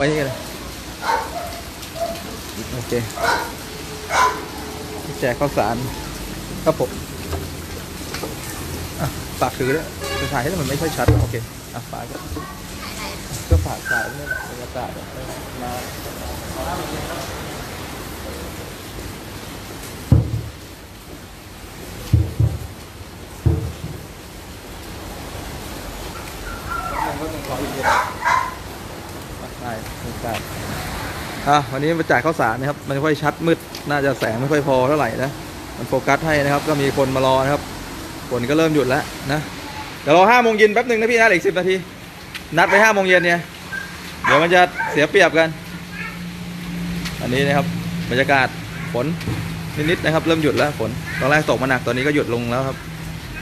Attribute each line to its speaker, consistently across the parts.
Speaker 1: ไว้นี่เลยโอเคแจกข้าวสารครับผมฝากถือด้วยจะถ่ายให้มันไม่ค่อยชัดโอเคอะฝากก็ก็ฝากถ่ายนี่แหละบรรยากาศแบบมาได้บรรยากาศอะวันนี้มาจ่ายข้าวสารนะครับ มันไม่ค่อยชัดมืด น่าจะแสงไม่ค่อยพอเท่าไหร่นะ มันโฟกัสให้นะครับ ก็มีคนมารอนะครับ ฝนก็เริ่มหยุดแล้วนะ เดี๋ยวรอห้าโมงเย็นแป๊บหนึ่งนะพี่นะอีกสิบนาที นัดไปห้าโมงเย็นเนี่ย เดี๋ยวมันจะเสียเปรียบกัน อันนี้นะครับ บรรยากาศฝนนิดๆนะครับ เริ่มหยุดแล้วฝน ตอนแรกตกมาหนัก ตอนนี้ก็หยุดลงแล้วครับ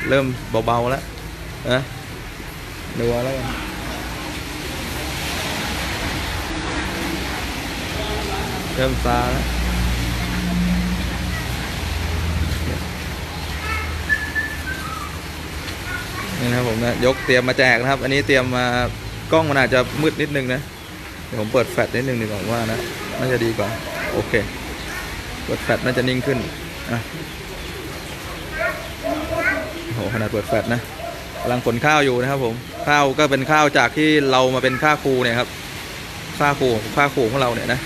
Speaker 1: เริ่มเบาๆแล้วนะดูเอาแล้วกัน เริ่มซาแล้วนี่นะครับผมนะยกเตรียมมาแจกนะครับ อันนี้เตรียมมากล้องมันอาจจะมืดนิดนึงนะเดี๋ยวผมเปิดแฟลชนิดนึงดีกว่าผมว่านะน่าจะดีกว่าโอเคเปิดแฟลชน่าจะนิ่งขึ้นอะโอ้โหขนาดเปิดแฟลชนะกำลังขนข้าวอยู่นะครับผมข้าวก็เป็นข้าวจากที่เรามาเป็นค่าครูเนี่ยครับค่าครูของค่าครูของเราเนี่ยนะ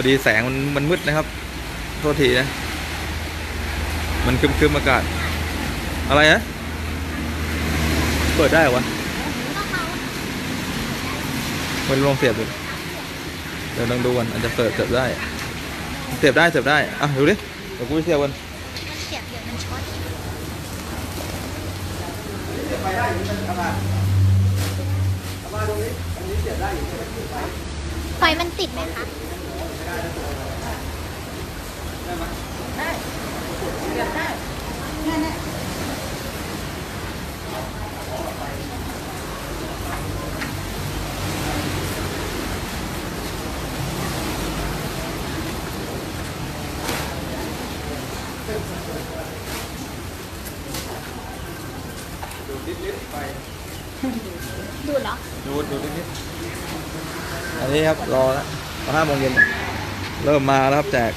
Speaker 1: อดีแสงมันมันมืดนะครับ โทษทีนะ มันครึมอากาศ อะไรนะเปิดได้เหรอวะมันลองเสียบดูเดี๋ยวลองดูกันอาจจะเปิดเสียบได้ เสียบได้เสียบได้ อะดูดิ เดี๋ยวกูเสียบกัน
Speaker 2: เสียบเดี๋ยวมันช็อตไฟมันติดไหมคะ ดูดเหรอ
Speaker 1: ดูดูดิดิอันนี้ครับรอแล้วตอนห้าโมงเย็น เริ่มมาแล้วครับแจก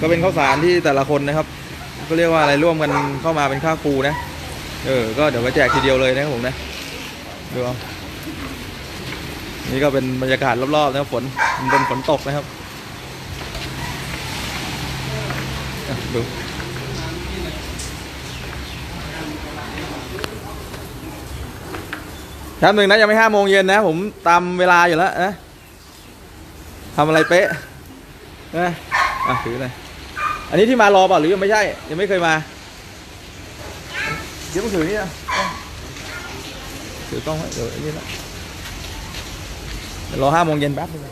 Speaker 1: ก็เป็นข้าวสารที่แต่ละคนนะครับ ก็เรียกว่าอะไรร่วมกันเข้ามาเป็นค่าครูนะ เออ ก็เดี๋ยวไปแจกทีเดียวเลยนะครับผมนะดูเอานี่ก็เป็นบรรยากาศรอบๆนะครับฝนมันเป็นฝนตกนะครับดูครับหนึ่งนะยังไม่ห้าโมงเย็นนะ ผมตามเวลาอยู่แล้วนะ ทำอะไรเป๊ะนะอะถือเลยอันนี้ที่มารอเปล่าหรือยังไม่ใช่ ยังไม่เคยมาเดี๋ยวมึงถือนี่นะถือกล้องไว้เดี๋ยวอ้นี่ละรอห้าโมงเย็นแป๊บนึง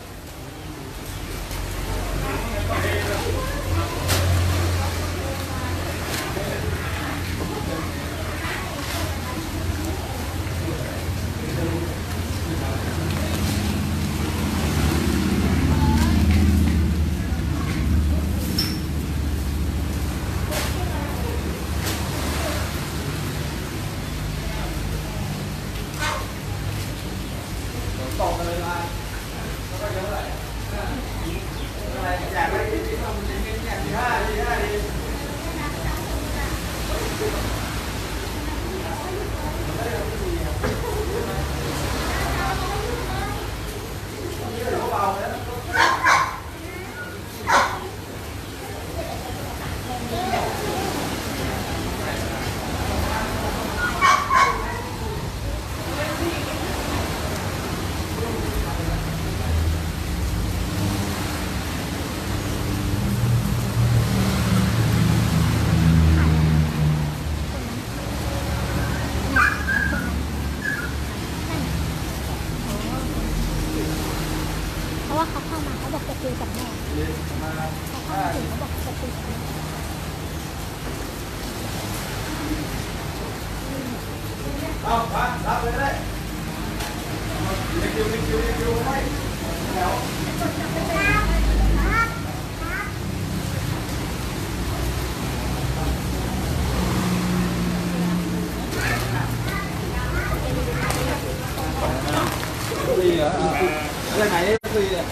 Speaker 2: เพราะว่าเขาเข้ามาเขาบอกจะคุยกับแม่เขาเข้ามาถึงเขาบอกจะคุยกับแม่
Speaker 1: เอาไปรับเลยได้คิวคิวคิวให้ นี่ไงเหรอเอามาจากไหนคุยเนี่ย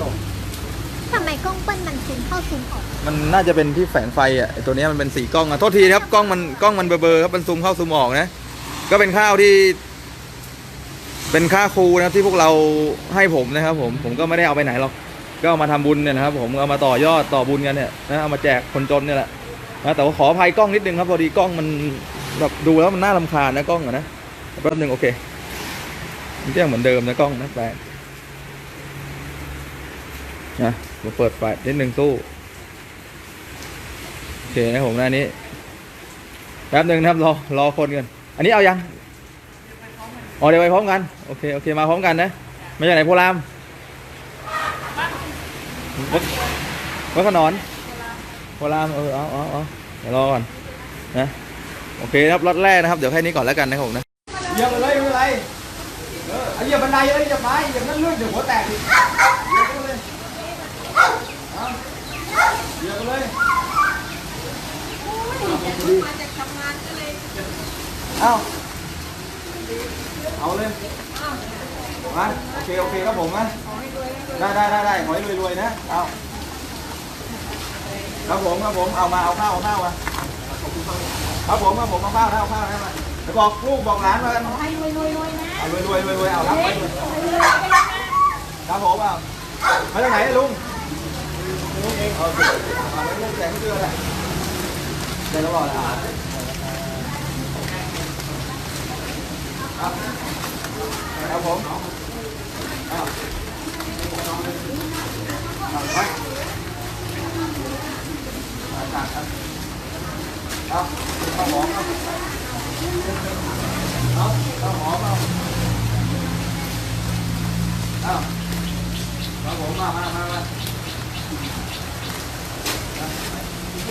Speaker 1: ฝนตก
Speaker 2: ทำไมกล้องเปิ้ลมันซูมเข้าซูมออก
Speaker 1: มันน่าจะเป็นที่แฝงไฟอะไอ้ตัวเนี้ยมันเป็นสีกล้องอะโทษทีนะครับกล้องมันกล้องมันเบลอๆครับมันซูมเข้าซูมออกนะก็เป็นข้าวที่ เป็นค่าครูนะครับที่พวกเราให้ผมนะครับ ผมผมก็ไม่ได้เอาไปไหนหรอกก็เอามาทำบุญเนี่ยนะครับ ผมเอามาต่อยอดต่อบุญกันเนี่ยนะเอามาแจกคนจนเนี่ยแหละนะแต่ว่าขออภัยกล้องนิดนึงครับพอดีกล้องมันแบบดูแล้วมันน่ารำคาญนะกล้องอะนะแป๊บนึงโอเคมันก็ยังเหมือนเดิมนะกล้องนะแปลก นะมาเปิดไฟนิดนึงตู้ โอเคนะผมหน้านี้ แป๊บหนึ่งนะครับรอรอคนกัน อันนี้เอายังอ๋อเดี๋ยวไปพร้อมกัน โอเค โอเค มาพร้อมกันนะ มาจากไหนโพรามวัดขนอนโพรามเออเอาเอาเอาเดี๋ยวรอก่อนนะ โอเคครับ รถแรกนะครับ เดี๋ยวแค่นี้ก่อนแล้วกันนะผมนะเยียบเลยไม่เป็นไรเออเหยียบบันไดเลยเหยียบไม้เหยียบนั่นเลื่อนเดี๋ยวหัวแตกอีก เหยียบไปเลยเอาเหยียบไปเลยเอาเอาเลยมาโอเคโอเคครับผมนะได้ได้ได้ได้ขอให้รวยๆนะเอาครับผมครับผมเอามาเอาข้าวเอาข้าวมาครับผมครับผมเอาข้าวนะเอาข้าวนะมาเดี๋ยวบอกลูกบอกหลานมากัน
Speaker 2: ให้รวยรวยรวยนะ
Speaker 1: เอารวยรวยรวยรวยเอารับไปรวยครับผมเอามาจากไหนเนี่ยลุงลุงเองเอาสิเอาไม่ต้องแจกไม่เชื่อเลยได้แล้วบอกเลยอะครับผมอ้าวเอาไปมาตักครับเอาข้าวหอมครับเอาข้าวหอมเอาเอาครับผมมามามามาครับผมมาเนี่ยพี่สังเกตเลยวันนี้สัง เกตมาเนี่ยหนูสังเกตมาป่ะโอเคโอเคมันไทยนะเอา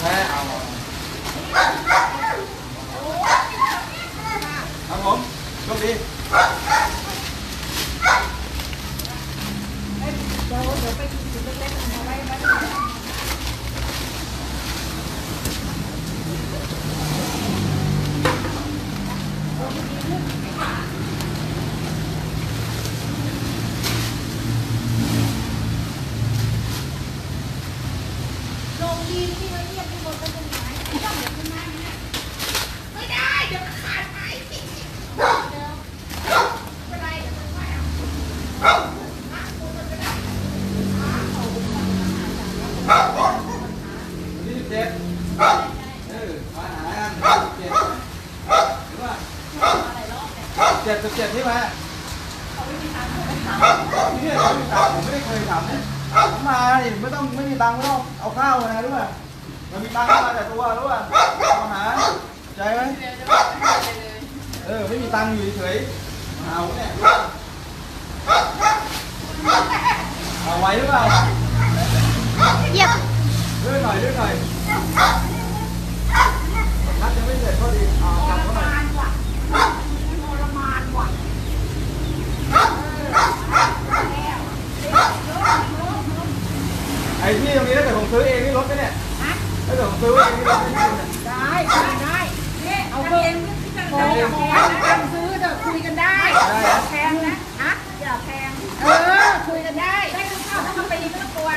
Speaker 1: เท
Speaker 3: พ
Speaker 1: โอเคเอาครับผมโชคดี
Speaker 3: เดี๋ยวเดี๋ยวไปกินถุงเล็กๆเอาไว้
Speaker 1: ยี่สิบเจ็ดเออมาหากันยี่สิบเจ็ดหรือว่า เจ็ดสิบเจ็ดที่มาเนี่ยเขาไม่ทำผมไม่ได้เคยทำเนี่ยผมมาเนี่ยไม่ต้องไม่มีตังค์ไม่ต้องเอาข้าวมารู้ป่ะมันมีตังค์มาแต่ตัวรู้ป่ะมาหาใจไหมเออไม่มีตังค์อยู่เฉยๆมาเอาเนี่ยเอาไว้หรือเปล่า
Speaker 2: เยี่ยม
Speaker 1: ด้วยหน่อยด้วยหน่อยนัดยังไม่เสร็จก็ดีเอากลับเข้ามาไอ้ที่ตรงนี้ถ้าเกิดผมซื้อเองนี่ลดไหมเนี่ยถ้าเกิดผมซื้อเองนี่ลดไหมเนี่ย
Speaker 3: ได้ได้เอาเองโอ้ยแพงนะซื้อเดี๋ยวคุยกันได้แพงนะฮะอย่าแพงเออคุยกันได้ได้ข้าวถ้ามันไปไม่ต้องกลัว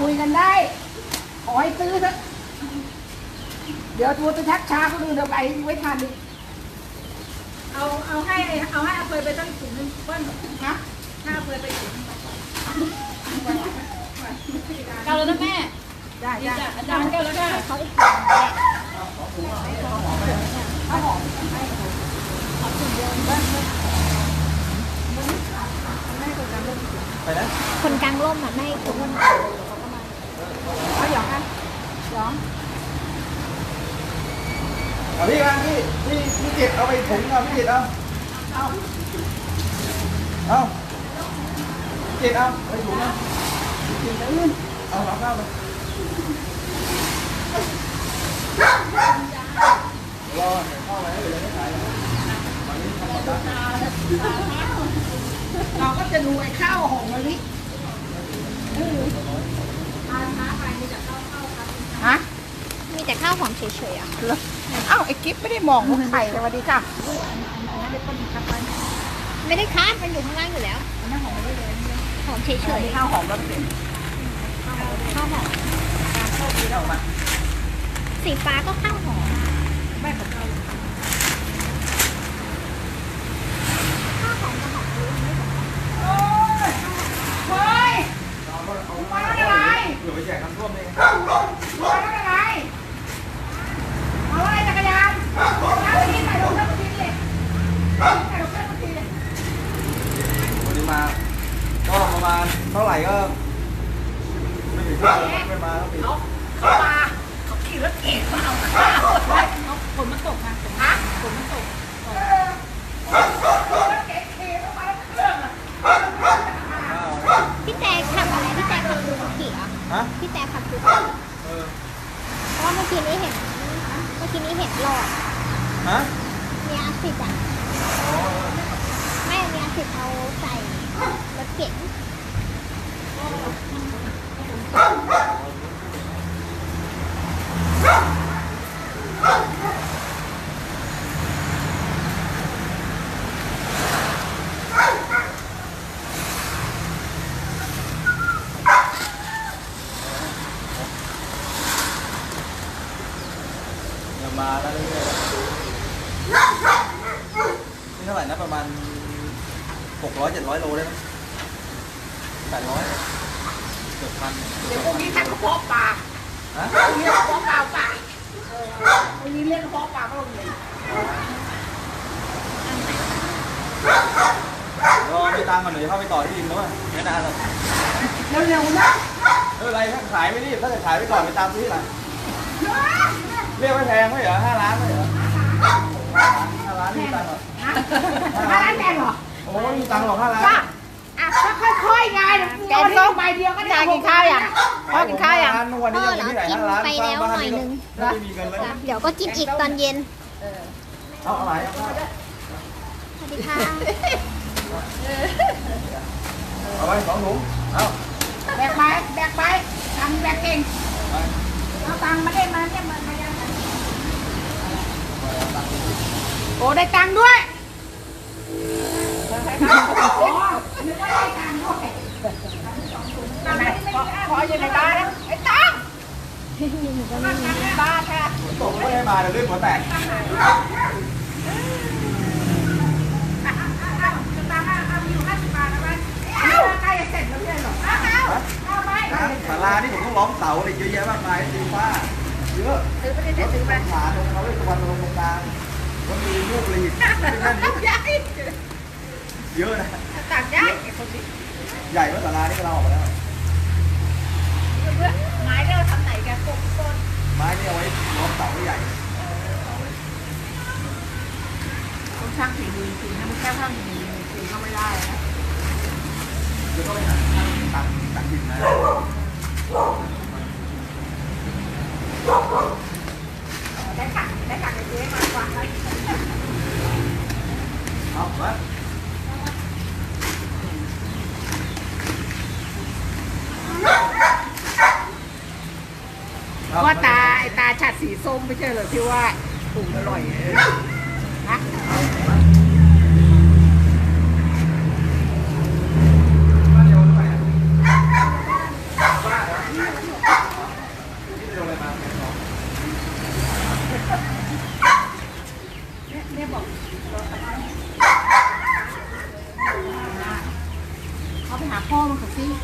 Speaker 3: คุยกันได้ขอให้ซื้อเถอะเดี๋ยวตัวจะชักช้าก็ดูเดี๋ยวไปไม่ทันอีกเอาเอาให้เอาให้อาเคยไปตั้งถุงนึงเปิ้ลฮะถ้าอาเคยไปถุง
Speaker 2: เกาแล้วนะแม่
Speaker 3: ได้ได้อาจารย์ก็แล้วได้
Speaker 2: เขาอีก
Speaker 1: ไปนะ
Speaker 2: คนกลางร่มอะไม่ทุกคน
Speaker 3: เอาหยองอะหยอง
Speaker 1: เอาพี่มาพี่พี่พี่จิตเอาไปถุงเอาพี่จิตเอาเอาเอา พี่จิตเอาไปถุงเอาพี่จิตเอาเอาเอาข้าไปรอเข้าไปให้เหลือไม่ขายนะวันนี้ทำหมดแล้ว
Speaker 3: เราก็จะดูไอ้ข้าวหอมมะลิฮะ
Speaker 2: มีแต่ข้าวหอมเฉยๆอะ
Speaker 3: เอ้าไอ้กิ๊บไม่ได้มองว่าไข่สวัสดีจ้ะ
Speaker 2: ไม่ได้คาดมันอยู่ข้างล่างอยู่แล้วมันหอมเลย ฉย
Speaker 3: ข้าวหอมแล้วเป็น
Speaker 2: ๆข้าวหอม
Speaker 3: โชคดีแล้วมา
Speaker 2: สีฟ้าก็ข้าวหอม
Speaker 3: แม่ของเรา
Speaker 2: ข้าวหอมกับหอมรู้ไม่เหมือนกัน
Speaker 3: โอ้ยเฮ้ย
Speaker 1: เอาเอาเอา
Speaker 3: มาแล้วอะไร
Speaker 1: เผื่อไปแจกน้ำท่วมเอง
Speaker 3: มาแล้วอะไรเอาอะไรจักรยานแล้วทีนี้ใส่รถแล้วทีเลยใส่รถแล้วทีเลย
Speaker 1: วันนี้มา ก็ ประมาณเท่าไหร่ก็ไม่ถึงเท่าไหร่ไม่มาก็ปิด
Speaker 3: เขาเขามาเขาขี่รถเก๋งมาเอาข้าวเขาฝนมันตกนะฮะฝนมันตกเออรถเก๋งขี่มาแล้วเครื่องอะ
Speaker 2: พี่แจขับอะไรพี่แจขับซูเขีย
Speaker 1: ฮะ
Speaker 2: พี่แต่ขับดูเขีย
Speaker 1: เออ
Speaker 2: เพราะเมื่อกี้นี้เห็นเมื่อกี้นี้เห็นหลอด
Speaker 1: ฮะ
Speaker 2: มีอาสิตอะไม่มีอาสิตเอาใส่รถเก๋ง
Speaker 1: เดี๋ยวมาแล้วเรื่อยๆนี่ ก่อนไปตามซื้อที่หลังเรียกไม่แพงไม่เหรอห้าล้านไม่เหรอห้าล้านมีตังค์เหรอ
Speaker 3: ห้าล้านแพงเหรอ
Speaker 1: โอ้ไม่มีตังค์หรอกห้าล้าน
Speaker 3: ป้าอะค่อยๆไงแกงส้มใบเดียวก็ได้กินข้าวยังพ่อกินข้าวยัง
Speaker 1: ทุกวัน
Speaker 2: พ่
Speaker 1: นี้
Speaker 2: อ
Speaker 1: ยัง
Speaker 2: เหร
Speaker 1: มี
Speaker 2: อ
Speaker 1: ที่ไหน
Speaker 2: กิน
Speaker 1: ห้าล้าน
Speaker 2: ไปแล้วหน่อยนึง
Speaker 1: ไม่มีเงินเลย
Speaker 2: เดี๋ยวก็กินอีกตอนเย็น
Speaker 1: เอาอะไรเอาข้าว
Speaker 2: สวัสดีค่ะ
Speaker 1: เอาไปสองถุงเอา
Speaker 3: แบกไปแบกไปทำแบกเก่ง
Speaker 1: ไป
Speaker 3: เอาตังค์มาได้มาเนี่ยมามายังโอ้ได้ตังค์ด้วยโอ้นึกว่าได้ตังค์ด้วยนั่นแหละพอพออยู่ในบ้านนะไอ้ตัง
Speaker 2: หนูก็ไม่มี
Speaker 3: ในบ้านค่ะ
Speaker 1: ตกไม่ให้มาเดี๋ยวเรื่องหัวแตก
Speaker 3: ตังค์เอาอยู่ห้าสิบบาทนะบ้านใกล้จะเสร็จแล้วเนี่ยหรอเอาเอาไป
Speaker 1: ศาลานี่ผม ต้องล้อมเสาอะไรเยอะแยะมากมายตีฟ้าเยอะ
Speaker 3: ซื้อไปได้ซื้อไป
Speaker 1: ขาตรงเขาเลยตะวันลงตรงกลางมันมีลูกรีดแค่นี้
Speaker 3: ย้าย
Speaker 1: เยอะนะ
Speaker 3: ต่างย้ายไอ้คนนี้
Speaker 1: ใหญ่กว่าศาลานี่ก็เราออกมาแล้ว
Speaker 3: เพื่อนไม้เราทำไหนกันปกต้น
Speaker 1: ไม้นี่เอาไว้ล้อมเสาให้ใหญ่
Speaker 3: ต้องช่างฝีมือจริงนะมันแค่ช่างฝีมือจริงก็ไม่ได้นะ
Speaker 1: เดี๋ยวก็ไปหาตังตังดินนะ
Speaker 3: ได้ขัดได้ขัดกับเจ๊มากกว่า
Speaker 1: เอามา
Speaker 3: ว่าตาไอตาฉัดสีส้มไม่ใช่เหรอที่ว่าปลูกอร่อยนะ
Speaker 1: บ้านเดียวหรือเปล่าบ้านเหรอนี่ไปโดนอะไรมาเนี่ยน้อง
Speaker 3: เนี่ยบอกเขาไปหาพ่อมัน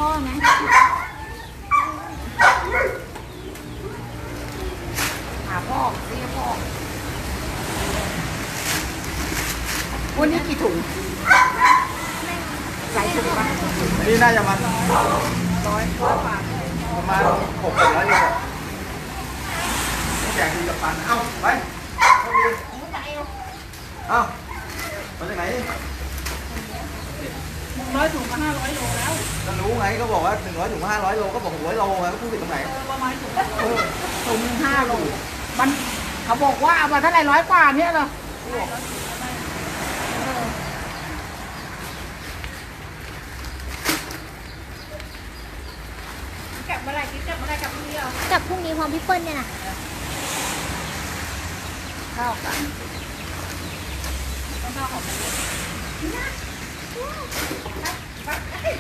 Speaker 3: เขาซื้อพ่อไงหาพ่อซื้อพ่อวันนี้กี่ถุงหลายถุงปะ
Speaker 1: นี่น่าจะมา
Speaker 3: ร้อยร้อยบาท
Speaker 1: ประมาณหกร้อยโลแจกทีกับปัน เอ้า ไปเข้าไปเอ้ามาจากไหน
Speaker 3: ร้อยถุงก็ห้าร้อยโลแล้ว
Speaker 1: ก็รู้ไงก็บอกว่า หนึ่งร้อยถึงห้าร้อยโลก็บอกหกร้อยโลไงก็พูดผิดตรงไหน
Speaker 3: ประมาณถุงเออถุงหนึ่งห้าโลมันเขาบอกว่าเอามาเท่าไหร่ร้อยกว่าเนี่ยเหรอกลับเมื่อไหร่กิ๊กกลับเมื่อไหร่กลับพรุ่งนี้เหรอ
Speaker 2: กับพรุ่งนี้พร้อมพี่เปิ้ลเนี่ยนะ
Speaker 3: ข้าวกันข้าวของ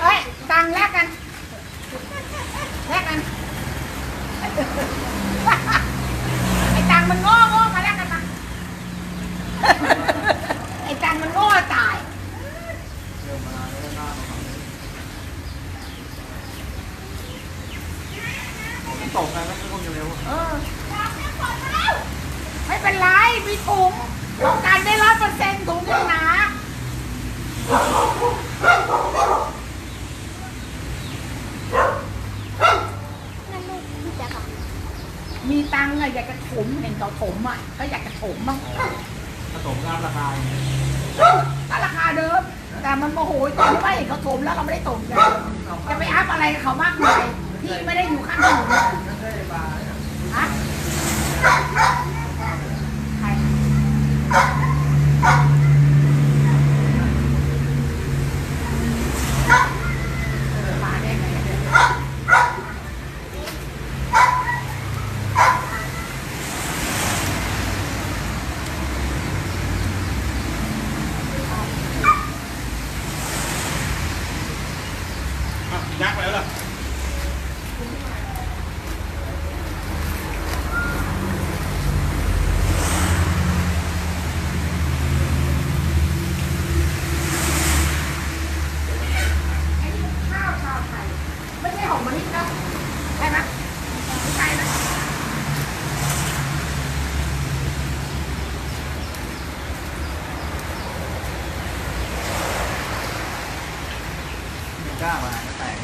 Speaker 3: เอ้ยตังค์แลกกัน แลกกันไอ้ตังค์มันโง่โง่มาแลกกันมาไอ้ตังค์มันโง่ตาย
Speaker 1: ตกไงก็คงจะเร็ว
Speaker 3: เออไม่เป็นไรมีถุงต้องการได้ร้อยเปอร์เซ็นต์ถุงหนึงนะ
Speaker 2: นั่นลูกพี่แจ๊คอะ
Speaker 3: มีตังค์อะอยากจะถมเห็นเขาถมอะก็อยากจะถมบ้าง
Speaker 1: ผสมน้ำราคา
Speaker 3: ก็ราคาเดิม แต่มันโมโหตอนที่ว่าเห็นเขาถมแล้วเราไม่ได้ถมกันจะไปอัพอะไรกับเขามากมายที่ไม่ได้อยู่ข้างถนนอะฮะใครเออมาได้ไงเนี่ย
Speaker 1: ยักษ์ไปแล้วล่ะ
Speaker 3: ไอ้นี่มันข้าวชาวไทยไม่ใช่ของมะลินะใช่ไหมไม่ใช่นะ
Speaker 1: กล้ามาแต่ง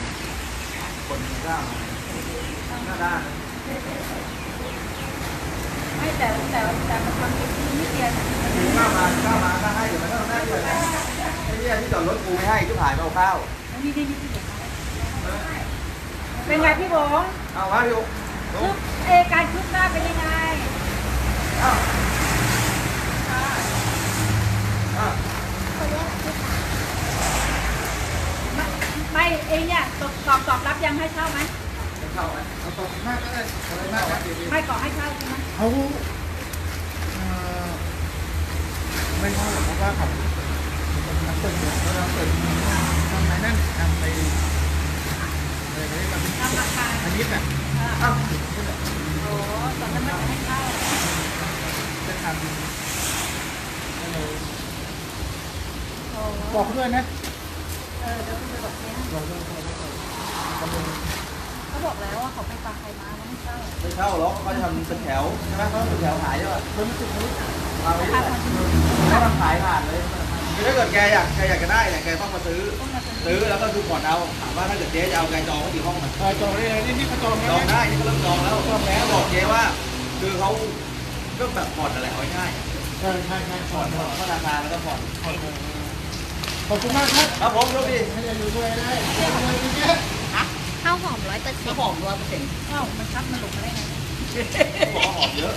Speaker 1: คนกล้ามาหน้าด้าน
Speaker 3: ไม่ แต่แต่แต่มันทำกินที่นิดเดียวเนี่ย
Speaker 1: กล้ามากล้ามาก็ให้อยู่แล้วก็ได้ด้วยนะไอ้เนี่ยที่จอดรถกูไม่ให้ที่ถ่ายมาเอาข้าว
Speaker 3: นี่นี่นี่เป็นไงพี่บง
Speaker 1: เอามาพี่อุ๊
Speaker 3: คืบเอการคืบหน้าเป็นยังไง
Speaker 1: เอาเอา
Speaker 2: คนเนี้ยพี่สาว
Speaker 3: ไม่ไม่เองเนี่ยตอบตอบตอบรับยังให้เช่าไหม
Speaker 1: เข้าไหมเอาตกมากก็ได้อะไรมากนะ
Speaker 3: ไม่ก่อให้เช่าใช่ไหม
Speaker 4: เขาเอ่อไม่เข้าหรอกเพราะว่าเขาเป็นนักเปิดเนี่ยเขาทำเปิดทำไมนั่นทำไปมิตรอะ
Speaker 1: อ้าว
Speaker 3: โอ้ตอนนั้นมันจะให้เข้า
Speaker 4: จะทำก็เลย
Speaker 3: โอ้
Speaker 4: บอกเขาด้วยนะ
Speaker 3: เออเดี๋ยวคุณไปบอกเนี่ย
Speaker 4: บอกด้วยบอกด้วยบอกด้วย
Speaker 3: เขาบอกแล้วว่าเขาไปฟังใครมาแล้วไม่เข้า
Speaker 1: ไม่เข้าหรอกเขาจะทำเป็นแถวใช่ไหมเขาเป็นแถวขายใช่ป่ะ
Speaker 4: คนรู้สึกเขา
Speaker 1: วางไว้ที่ไหนเขาทำขายผ่านเลยคือถ้าเกิดแกอยากแกอยากจะได้เนี่ยแกต้องมาซื้อ
Speaker 3: ซื้อ
Speaker 1: แล้วก็คือผ่อนเอาถามว่าถ้าเกิดเจ๊จะเอาแกจองกี่ห้องมัน
Speaker 4: จองได้เลยนี่นี่เขาจอง
Speaker 1: จ
Speaker 4: แล้
Speaker 1: อ
Speaker 4: ว
Speaker 1: งได้นี่ก็เริ่มจองแล้วจองแล้วบอกเจ๊ว่า คือเขาก็แบบผ่อนอะไรเอาง่าย
Speaker 4: ใช่ใช่
Speaker 1: ๆ
Speaker 4: ผ่
Speaker 1: ผ่
Speaker 4: อ
Speaker 1: น
Speaker 4: ผ่อ
Speaker 1: นธนาคารแล้วก็ผ่อน
Speaker 4: ขอบคุณมากครับ
Speaker 1: ครับผมโชคดี
Speaker 4: ให้อยู่ด้วยได้ช่วยเย
Speaker 2: อะาวหอมร้อยเปอร์เซ็นต์
Speaker 3: หอมร้อยเปอร์เซ็นต์เอ้ามันคัดมันหลงมาได้ไง
Speaker 1: บอกว่าหอมเยอะ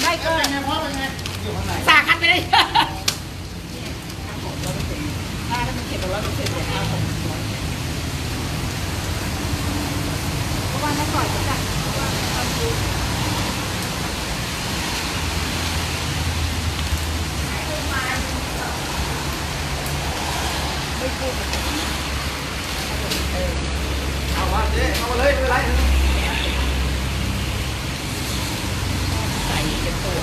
Speaker 3: ไม่
Speaker 4: ก็
Speaker 3: ก็
Speaker 4: เป็นไงพ่อเป็นไง
Speaker 1: อยู่ข้างใน
Speaker 3: สาคัดไปได้หอมร้อยเปอร์เซ็นต์ถ้ามันเก็บร้อยเปอร์เซ็นต์เนี่ยเอาของร้อยเพราะว่าเมื่อก่อนจะจัดเพราะว่าตอนดู
Speaker 1: เอามาเจ๊เอามาเลยไม่เป็นไร
Speaker 3: ใส่เป็นตัว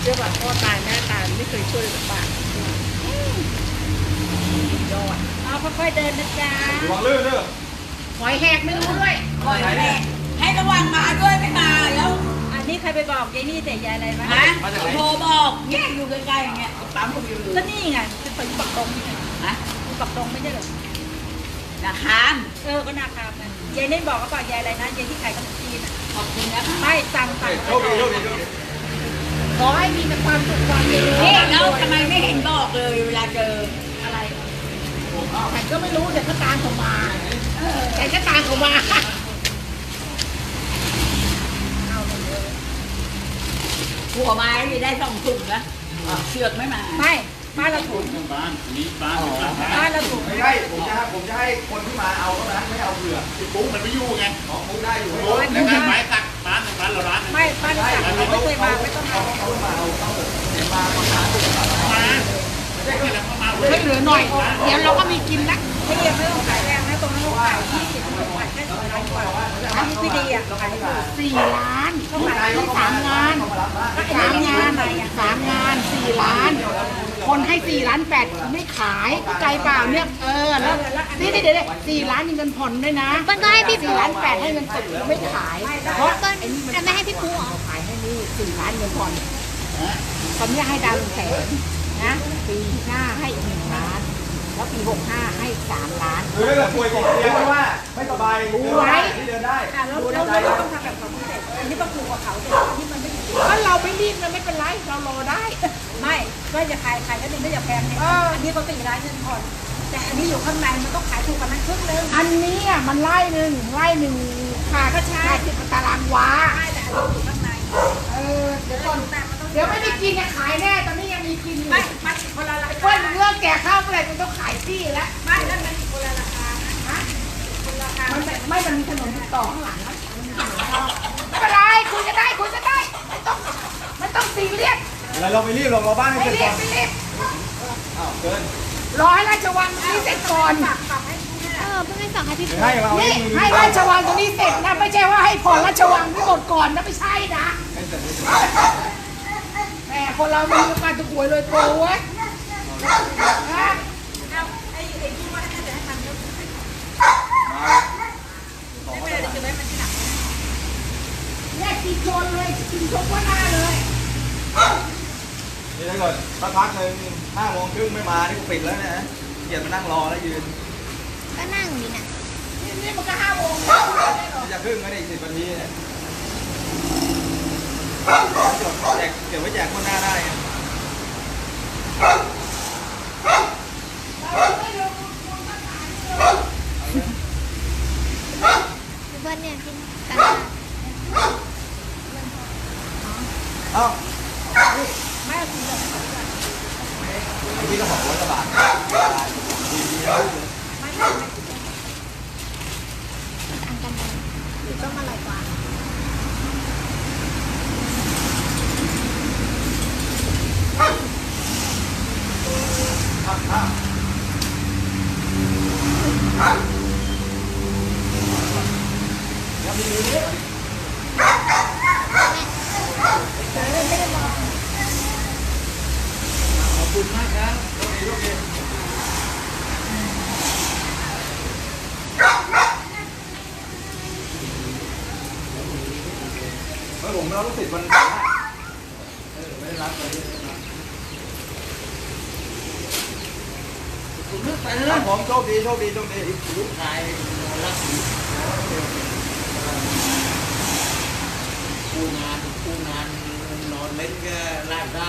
Speaker 3: เชื่อป่ะพ่อตายแม่ตายไม่เคยช่วยเหลือปากยอดเอาค่อยๆเดินนะจ๊ะ
Speaker 1: ระ วังลื่นเด้อ
Speaker 3: หอยแหกไม่รู้ด้วย
Speaker 1: หอยแหก
Speaker 5: ให้ระวังมาด้วยไม่มาแล้ว
Speaker 3: อันนี้ใครไปบอกยายนี่แต่ยายอะไรไหม
Speaker 5: ฮะโทรบอกเนี่ยอยู่ใกล้ๆอย่างเงี้ยปั๊มก็อยู่
Speaker 3: ก็นี่ไงเป็นคนปักตรงนี่ไง
Speaker 5: ฮะ
Speaker 3: ปักตรงไม่ใช่เหรอ
Speaker 5: นาคาม
Speaker 3: เออก็นาคามนะยายนี่บอกก็บอกยายอะไรนะยายที่ขายขนมจีนอะ
Speaker 5: ขอบคุณนะคะ
Speaker 3: ไม่สั่งสั่ง
Speaker 1: โชคดีโชคดีโชคดี
Speaker 3: ขอให้มีแต่ความสุขความเจริญ
Speaker 5: นี่แล้วทำไมไม่เห็นบอกเลยเวลาเจอ
Speaker 3: อะไรฉันก็ไม่รู้เดี๋ยวก็ตามเขามาเออฉันก็ตามเขามาเอาเลย
Speaker 5: หัวไม้มีได้สองถุงนะเชือกไม่มา
Speaker 3: ไม่บ้านเราถูก
Speaker 4: บ้านนี้บ้าน
Speaker 3: บ้านเราถูก
Speaker 1: ไม่ใช่ผมจะผมจะให้คนที่มาเอาเท่านั้นไม่เอาเผื่อ
Speaker 4: ปุ๊บมันไม่ยู่ไง
Speaker 1: ของมุกได้อยู่
Speaker 4: โอ้ยแล้วก็ไม้ตักร้านร้านเราร้าน
Speaker 3: ไม่บ้านเราสั่งไม่เคยมาไม่ต้องมา
Speaker 1: เขามาเอาเขาเดี๋ยวมาประมาณ
Speaker 4: มา ไม่ใช่แค่แล้วก็มา
Speaker 3: ให้เหลือหน่อย เดี๋ยวเราก็มีกินละไม่เรียกไม่ต้องขายแรงนะตรงนั้นเขาขายยี่สิบขายแค่สี่ล้านกว่าอันนี้พี่ดีอะขายได้สี่ล้านเขาขายที่สามงานสามงานสามงานสี่ล้าน คนให้สี่ล้านแปดไม่ขายก็ใจเปล่าเนี่ยเออแล้วนี่เดี๋ยวเดี๋ยวสี่ล้านมีเงินผ่อนด้วยนะ
Speaker 2: มันก็ให้พี่
Speaker 3: สี่
Speaker 2: ปู
Speaker 3: ล้านแปดให้เงินสดไม่ขายเพราะ
Speaker 2: ก็จะไม่ให้พี่ปูเหรอ
Speaker 3: ขายให้นี่สี่ล้านเงินผ่อนตอนนี้ให้ดาวน์แสน นะปีหน้าให้อีกหนึ่งล้าน แล้วปีหกห้าให้สามล้าน
Speaker 1: คือถ้าเกิดป่วยติดเตียงไม่ว่าไม่สบายเดินได้ที่เดินได้
Speaker 3: อะแล้วแล้วเราต้องทำแบบเขาพิเศษอันนี้ต้องถูกกว่าเขาแต่อันนี้มันไม่ถูกก็เราไม่รีบมันไม่เป็นไรเรารอได้ ไม่ก็อย่าขายขายกันหนึ่งก็อย่าแพงเนี่ยอันนี้เขาสี่ล้านเงินผ่อนแต่อันนี้อยู่ข้างในมันต้องขายถูกกว่านั้นครึ่งนึงอันนี้อะมันไล่หนึ่งไล่หนึ่งขาก็ใช่สิบตารางวาใช่แต่อันนี้อยู่ข้างในเออเดี๋ยวก่อน เดี๋ยวไม่ได้กินเนี่ยขายแน่ตอนนี้ยังมีกินอยู่ไม่ไม่คนละราคาเพื่อนเรื่องแก่ข้าวเมื่อไหร่มันต้องขายที่แล้วไม่นั่นมันคนละราคานะฮะคนละราคามันไม่มันมีถนนติดต่อข้างหลังนะไม่เป็นไรคุยกันได้คุยกันได้ไม่ต้องไม่ต้องซีเรียส
Speaker 1: อะไรเราไม่รีบหรอกเราบ้านให้
Speaker 3: ไม่
Speaker 1: เสร็จ
Speaker 3: รี
Speaker 1: ก่
Speaker 3: บ
Speaker 1: อน
Speaker 3: ไม่รีบ
Speaker 1: อ้าวเกิน
Speaker 3: รอให้ราชวังนี้เสร็จก่อน
Speaker 2: เออเพิ่งให้สั่งให้พี่ปู
Speaker 1: ให้เรา
Speaker 3: นี่ให้ราชวังตรงนี้เสร็จนะไม่ใช่ว่าให้ผ่อนราชวังทั้งหมดก่อนนะไม่ใช่นะแหม คนเรามีการตะกวยเลยโกเว้ยนะเนี่ยกินชนเลยกินชกว่าหน้าเลย
Speaker 1: นี่ถ้าเกิดสักพักหนึ่งห้าโมงครึ่งไม่มานี่กูปิดแล้วนะเกียดมานั่งรอแล้วยืน
Speaker 2: ก็นั่งนี่นะ
Speaker 3: นี่มันก็ห้าโมง
Speaker 1: จะครึ่งก็ได้อีกสิบนาทีเนี่ย แจกเก็บไว้แจกคนหน้าได้ไง
Speaker 2: เพื่อนเนี่ยกินกัน
Speaker 1: เอ้า
Speaker 3: ไม่เอากินเลย
Speaker 1: พี่ก็บอกร้อยกว่าบาทดีๆแล้ว
Speaker 3: ไม่ไม่ไม่
Speaker 2: ต่างกันเลยหรือต้องอร่อยกว่า
Speaker 1: อ้าว
Speaker 6: ขอบคุณมากครับ
Speaker 1: เฮ้ยผมไม่รับลูกวันจันทร์นะเออไม่ได้รับเลย
Speaker 6: คุณเลือกไปนะ
Speaker 1: รับผมโชคดีโชคดีโชคดี
Speaker 6: ลูกชายนอนรักอยู่งานกูงาน นอนเล่นก็ลากด้